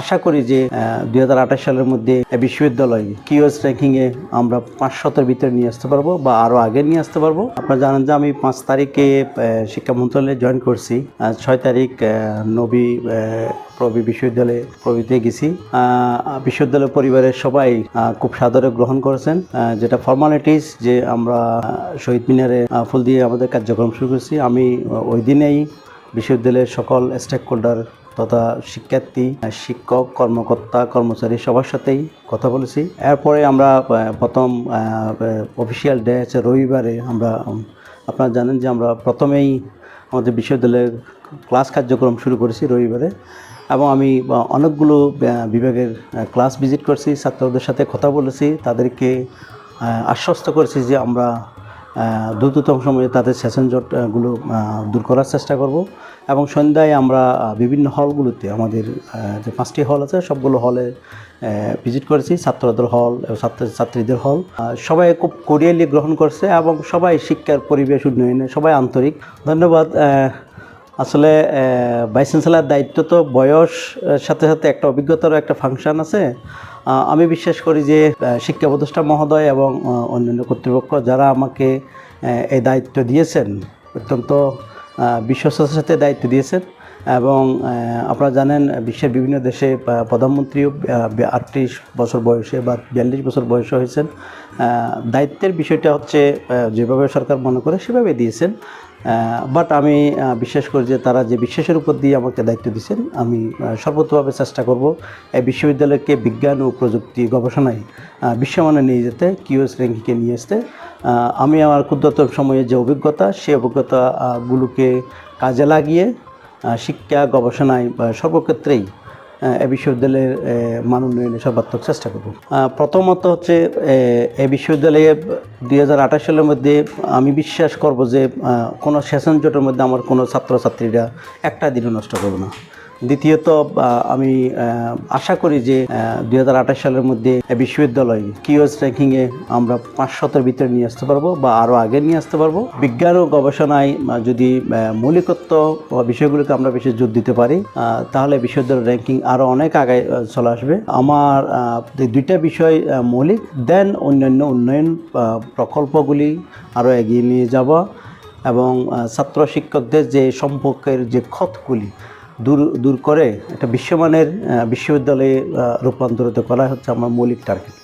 আশা করি যে দুই হাজার আঠাশ সালের মধ্যে বিশ্ববিদ্যালয় কিউএস র্যাঙ্কিংয়ে আমরা পাঁচশতের ভিতরে নিয়ে আসতে পারব বা আরও আগে নিয়ে আসতে পারব। আপনারা জানেন যে আমি পাঁচ তারিখে শিক্ষা মন্ত্রণালয়ে জয়েন করছি। ছয় তারিখ নবী প্রবি বিশ্ববিদ্যালয়ে প্রবিতে গেছি। বিশ্ববিদ্যালয় পরিবারের সবাই খুব সাদরে গ্রহণ করেছেন। যেটা ফর্মালিটিস যে আমরা শহীদ মিনারে ফুল দিয়ে আমাদের কার্যক্রম শুরু করছি। আমি ওই দিনেই বিশ্ববিদ্যালয়ের সকল স্টেক হোল্ডার তথা শিক্ষার্থী, শিক্ষক, কর্মকর্তা, কর্মচারী সবার সাথেই কথা বলেছি। এরপরে আমরা প্রথম অফিসিয়াল ডে আছে রবিবারে। আমরা আপনারা জানেন যে আমরা প্রথমেই আমাদের বিশ্ববিদ্যালয়ের ক্লাস কার্যক্রম শুরু করেছি রবিবারে এবং আমি অনেকগুলো বিভাগের ক্লাস ভিজিট করছি। ছাত্রদের সাথে কথা বলেছি, তাদেরকে আশ্বস্ত করেছি যে আমরা দ্রুততম সময়ে তাদের সেশন জটগুলো দূর করার চেষ্টা করব। এবং সন্ধ্যায় আমরা বিভিন্ন হলগুলোতে আমাদের যে পাঁচটি হল আছে, সবগুলো হলে ভিজিট করেছি, ছাত্রদের হল, ছাত্র, ছাত্রীদের হল। সবাই খুব কোরিয়ালি গ্রহণ করছে এবং সবাই শিক্ষার পরিবেশ উন্নয়নে, সবাই আন্তরিক। ধন্যবাদ আসলে ভাইস চ্যান্সেলার দায়িত্ব তো বয়স সাথে সাথে একটা অভিজ্ঞতারও একটা ফাংশন আছে। আমি বিশ্বাস করি যে শিক্ষা প্রতিষ্ঠা মহোদয় এবং অন্যান্য কর্তৃপক্ষ যারা আমাকে এই দায়িত্ব দিয়েছেন, অত্যন্ত বিশ্বাসের সাথে দায়িত্ব দিয়েছেন। এবং আপনারা জানেন, বিশ্বের বিভিন্ন দেশে প্রধানমন্ত্রীও আটত্রিশ বছর বয়সে বা বিয়াল্লিশ বছর বয়সে হয়েছেন। দায়িত্বের বিষয়টা হচ্ছে যেভাবে সরকার মনে করে সেভাবে দিয়েছেন। বাট আমি বিশ্বাস করি যে তারা যে বিশ্বাসের উপর দিয়ে আমাকে দায়িত্ব দিয়েছেন, আমি সর্বতভাবে চেষ্টা করব এই বিশ্ববিদ্যালয়কে বিজ্ঞান ও প্রযুক্তি গবেষণায় বিশ্বমানে নিয়ে যেতে, কিউএস র্যাঙ্কিংয়ে নিয়ে আসতে। আমি আমার ক্ষুদ্রতম সময়ে যে অভিজ্ঞতা সেই অভিজ্ঞতাগুলোকে কাজে লাগিয়ে শিক্ষা, গবেষণায়, বা সর্বক্ষেত্রেই এ বিশ্ববিদ্যালয়ের মান উন্নয়নে সর্বাত্মক চেষ্টা করব। প্রথমত হচ্ছে, এ বিশ্ববিদ্যালয়ে দুই হাজার আঠাশ সালের মধ্যে আমি বিশ্বাস করব যে কোনো সেশন জোটের মধ্যে আমার কোনো ছাত্রছাত্রীরা একটা দিনও নষ্ট করবে না। দ্বিতীয়ত আমি আশা করি যে দু হাজার আঠাশ সালের মধ্যে বিশ্ববিদ্যালয় কিউএস র্যাঙ্কিংয়ে আমরা পাঁচশতের ভিতরে নিয়ে আসতে পারব বা আরও আগে নিয়ে আসতে পারব। বিজ্ঞান ও গবেষণায় যদি মৌলিকত্ব বিষয়গুলোকে আমরা বেশি জোর দিতে পারি তাহলে বিশ্ববিদ্যালয়ের র্যাঙ্কিং আরও অনেক আগে চলে আসবে। আমার দুইটা বিষয় মৌলিক, দেন অন্যান্য উন্নয়ন প্রকল্পগুলি আরও এগিয়ে নিয়ে যাওয়া এবং ছাত্র শিক্ষকদের যে সম্পর্কের যে ক্ষতগুলি দূর দূর করে একটা বিশ্বমানের বিশ্ববিদ্যালয়ে রূপান্তরিত করা হচ্ছে আমার মৌলিক টার্গেট